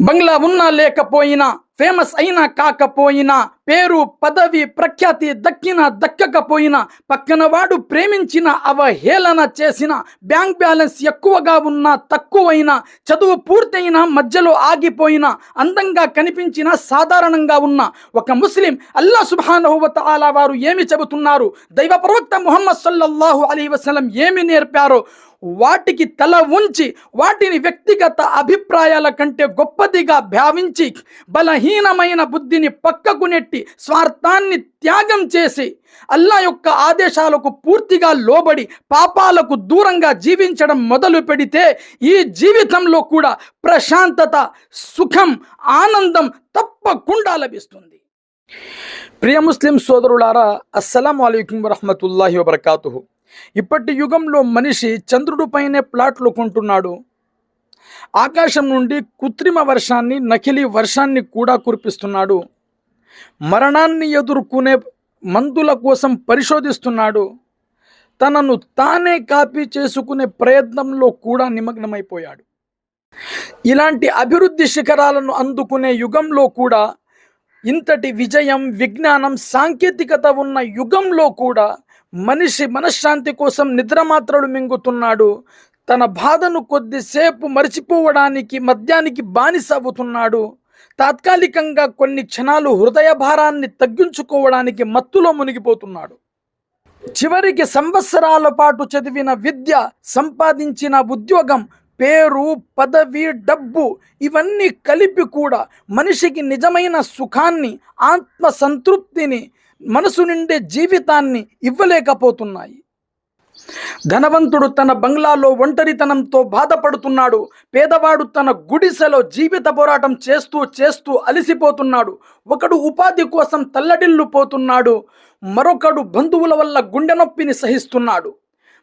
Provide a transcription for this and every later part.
బంగ్లా ఉన్నా లేకపోయినా ఫేమస్ అయినా కాకపోయినా పేరు పదవి ప్రఖ్యాతి దక్కిన దక్కకపోయినా పక్కన వాడు ప్రేమించిన అవహేళన చేసిన బ్యాంక్ బ్యాలెన్స్ ఎక్కువగా ఉన్నా తక్కువైనా చదువు పూర్తయినా మధ్యలో ఆగిపోయినా అందంగా కనిపించిన సాధారణంగా ఉన్న ఒక ముస్లిం అల్లా సుబానహువత అలా వారు ఏమి చెబుతున్నారు? దైవ ప్రవక్త ముహమ్మద్ సల్లల్లాహు అలీ వసలం ఏమి నేర్పారో? వాటికి తల ఉంచి వాటిని వ్యక్తిగత అభిప్రాయాల కంటే గొప్పదిగా భావించి బలహీనమైన బుద్ధిని పక్కకు నెట్టి స్వార్థాన్ని త్యాగం చేసి అల్లా యొక్క ఆదేశాలకు పూర్తిగా లోబడి పాపాలకు దూరంగా జీవించడం మొదలు పెడితే ఈ జీవితంలో కూడా ప్రశాంతత సుఖం ఆనందం తప్పకుండా లభిస్తుంది. ప్రియ ముస్లిం సోదరులారా అస్సలం అయికం వరహమతుల్లాహి వబర్కాతుహు. ఇప్పటి యుగంలో మనిషి చంద్రుడి పైనే ప్లాట్లు కొంటున్నాడు. ఆకాశం నుండి కృత్రిమ వర్షాన్ని నకిలీ వర్షాన్ని కూడా కురిపిస్తున్నాడు. మరణాన్ని ఎదుర్కొనే మందుల కోసం పరిశోధిస్తున్నాడు. తనను తానే కాపీ చేసుకునే ప్రయత్నంలో కూడా నిమగ్నమైపోయాడు. ఇలాంటి అభివృద్ధి శిఖరాలను అందుకునే యుగంలో కూడా ఇంతటి విజయం విజ్ఞానం సాంకేతికత ఉన్న యుగంలో కూడా మనిషి మనశ్శాంతి కోసం నిద్రమాత్రలు మింగుతున్నాడు. తన బాధను కొద్దిసేపు మరిచిపోవడానికి మద్యానికి బానిస అవుతున్నాడు. తాత్కాలికంగా కొన్ని క్షణాలు హృదయ భారాన్ని తగ్గించుకోవడానికి మత్తులో మునిగిపోతున్నాడు. చివరికి సంవత్సరాల పాటు చదివిన విద్య సంపాదించిన ఉద్యోగం పేరు పదవి డబ్బు ఇవన్నీ కలిపి కూడా మనిషికి నిజమైన సుఖాన్ని ఆత్మ సంతృప్తిని మనసు నిండే జీవితాన్ని ఇవ్వలేకపోతున్నాయి. ధనవంతుడు తన బంగ్లాలో ఒంటరితనంతో బాధపడుతున్నాడు. పేదవాడు తన గుడిసెలో జీవిత పోరాటం చేస్తూ చేస్తూ అలసిపోతున్నాడు. ఒకడు ఉపాధి కోసం తల్లడిల్లు పోతున్నాడు. మరొకడు బంధువుల వల్ల గుండె నొప్పిని సహిస్తున్నాడు.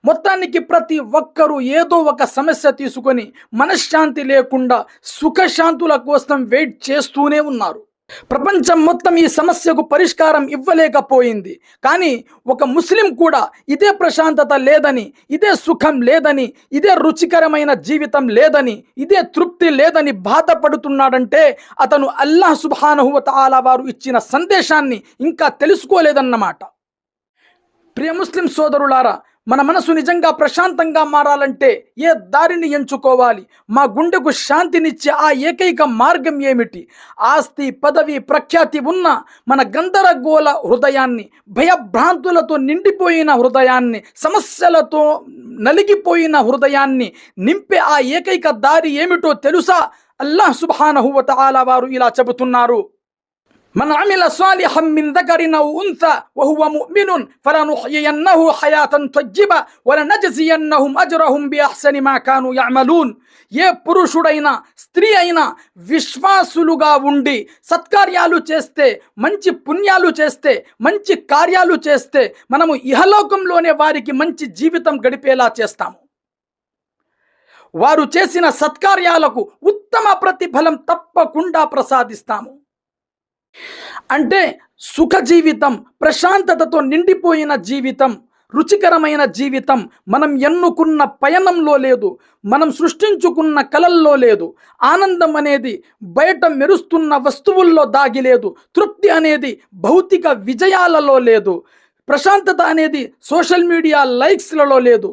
మొత్తానికి ప్రతి ఒక్కరూ ఏదో ఒక సమస్య తీసుకొని మనశ్శాంతి లేకుండా సుఖశాంతుల కోసం వెయిట్ చేస్తూనే ఉన్నారు. ప్రపంచం మొత్తం ఈ సమస్యకు పరిష్కారం ఇవ్వలేకపోయింది. కానీ ఒక ముస్లిం కూడా ఇదే ప్రశాంతత లేదని ఇదే సుఖం లేదని ఇదే రుచికరమైన జీవితం లేదని ఇదే తృప్తి లేదని బాధపడుతున్నాడంటే అతను అల్లాహ్ సుబానహువ ఆలా వారు ఇచ్చిన సందేశాన్ని ఇంకా తెలుసుకోలేదన్నమాట. ప్రియ ముస్లిం సోదరులారా మన మనసు నిజంగా ప్రశాంతంగా మారాలంటే ఏ దారిని ఎంచుకోవాలి? మా గుండెకు శాంతినిచ్చే ఆ ఏకైక మార్గం ఏమిటి? ఆస్తి పదవి ప్రఖ్యాతి ఉన్న మన గందరగోళ హృదయాన్ని భయభ్రాంతులతో నిండిపోయిన హృదయాన్ని సమస్యలతో నలిగిపోయిన హృదయాన్ని నింపే ఆ ఏకైక దారి ఏమిటో తెలుసా? అల్లాహ్ సుబానహువత ఆలా వారు ఇలా చెబుతున్నారు. من عمل صالحا من ذكر او انثى وهو مؤمن فلنحيينه حياه طيبه ولنجزينهم اجرهم باحسن ما كانوا يعملون ఏ పురుషుడైనా స్త్రీ అయినా విశ్వాసులుగా ఉండి సత్కార్యాలు చేస్తే మంచి పుణ్యాలు చేస్తే మంచి కార్యాలు చేస్తే మనము ఇహలోకంలోనే వారికి మంచి జీవితం గడిపేలా చేస్తాము వారు చేసిన సత్కార్యాలకు ఉత్తమ ప్రతిఫలం తప్పకుండా ప్రసాదిస్తాము అంటే సుఖ జీవితం ప్రశాంతతతో నిండిపోయిన జీవితం రుచికరమైన జీవితం మనం ఎన్నుకున్న పయనంలో లేదు మనం సృష్టించుకున్న కలల్లో లేదు ఆనందం అనేది బయట మెరుస్తున్న వస్తువుల్లో దాగి లేదు తృప్తి అనేది భౌతిక విజయాలలో లేదు ప్రశాంతత అనేది సోషల్ మీడియా లైక్స్లలో లేదు.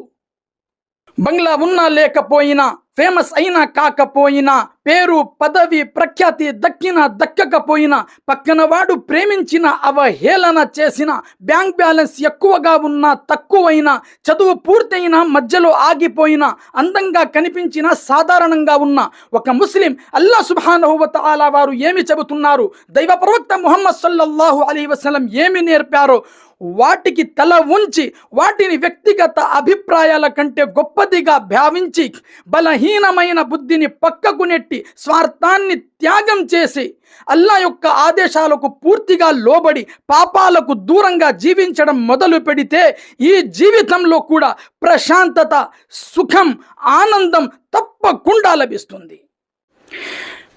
బంగ్లా ఉన్నా లేకపోయినా ఫేమస్ అయినా కాకపోయినా పేరు పదవి ప్రఖ్యాతి దక్కిన దక్కకపోయినా పక్కన వాడు ప్రేమించిన అవహేళన చేసిన బ్యాంక్ బ్యాలెన్స్ ఎక్కువగా ఉన్నా తక్కువైనా చదువు పూర్తయినా మధ్యలో ఆగిపోయినా అందంగా కనిపించిన సాధారణంగా ఉన్న ఒక ముస్లిం అల్లా సుబానహువత అలా వారు ఏమి చెబుతున్నారు? దైవ ప్రవక్త ముహమ్మద్ సల్లల్లాహు అలీ వసలం ఏమి నేర్పారో? వాటికి తల ఉంచి వాటిని వ్యక్తిగత అభిప్రాయాల కంటే గొప్పదిగా భావించి బలహీనమైన బుద్ధిని పక్కకు నెట్టి స్వార్థాన్ని త్యాగం చేసి అల్లా యొక్క ఆదేశాలకు పూర్తిగా లోబడి పాపాలకు దూరంగా జీవించడం మొదలు పెడితే ఈ జీవితంలో కూడా ప్రశాంతత సుఖం ఆనందం తప్పకుండా లభిస్తుంది.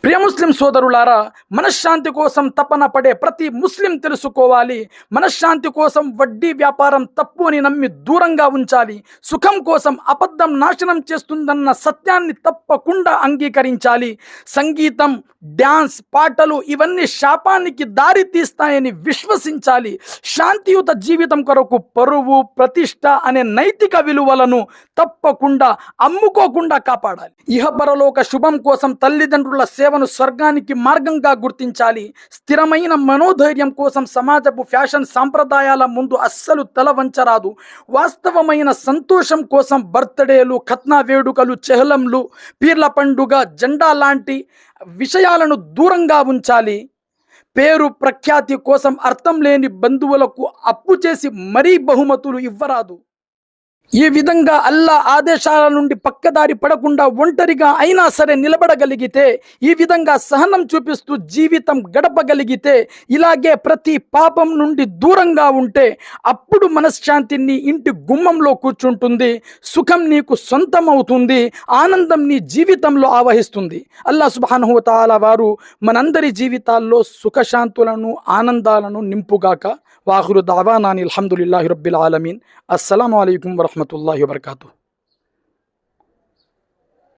ప్రియ ముస్లిం సోదరులారా మనశ్శాంతి కోసం తపన పడే ప్రతి ముస్లిం తెలుసుకోవాలి. మనశ్శాంతి కోసం వడ్డీ వ్యాపారం తప్పు అని నమ్మి దూరంగా ఉంచాలి. సుఖం కోసం అబద్ధం నాశనం చేస్తుందన్న సత్యాన్ని తప్పకుండా అంగీకరించాలి. సంగీతం డ్యాన్స్ పాటలు ఇవన్నీ శాపానికి దారి తీస్తాయని విశ్వసించాలి. శాంతియుత జీవితం కొరకు పరువు ప్రతిష్ట అనే నైతిక విలువలను తప్పకుండా అమ్ముకోకుండా కాపాడాలి. ఇహపరలోక శుభం కోసం తల్లిదండ్రుల సేవను స్వర్గానికి మార్గంగా గుర్తించాలి. స్థిరమైన మనోధైర్యం కోసం సమాజపు ఫ్యాషన్ సాంప్రదాయాల ముందు అస్సలు తల వంచరాదు. వాస్తవమైన సంతోషం కోసం బర్త్డేలు ఖత్నా వేడుకలు చెహలంలు పీర్ల పండుగ జెండా లాంటి విషయాలను దూరంగా ఉంచాలి. పేరు ప్రఖ్యాతి కోసం అర్థం లేని బంధువులకు అప్పు చేసి మరీ బహుమతులు ఇవ్వరాదు. ఈ విధంగా అల్లా ఆదేశాల నుండి పక్కదారి పడకుండా ఒంటరిగా అయినా సరే నిలబడగలిగితే ఈ విధంగా సహనం చూపిస్తూ జీవితం గడపగలిగితే ఇలాగే ప్రతి పాపం నుండి దూరంగా ఉంటే అప్పుడు మనశ్శాంతి నీ ఇంటి గుమ్మంలో కూర్చుంటుంది సుఖం నీకు సొంతమవుతుంది ఆనందం నీ జీవితంలో ఆవహిస్తుంది. అల్లా సుబానుహుతాల వారు మనందరి జీవితాల్లో సుఖశాంతులను ఆనందాలను నింపుగాక. వాహురు దావానాని అల్హమ్దుల్లాహి రబ్బిల్ ఆలమీన్. అస్సలం అయికం వరహమతుల్లాహి వబర్కాతూ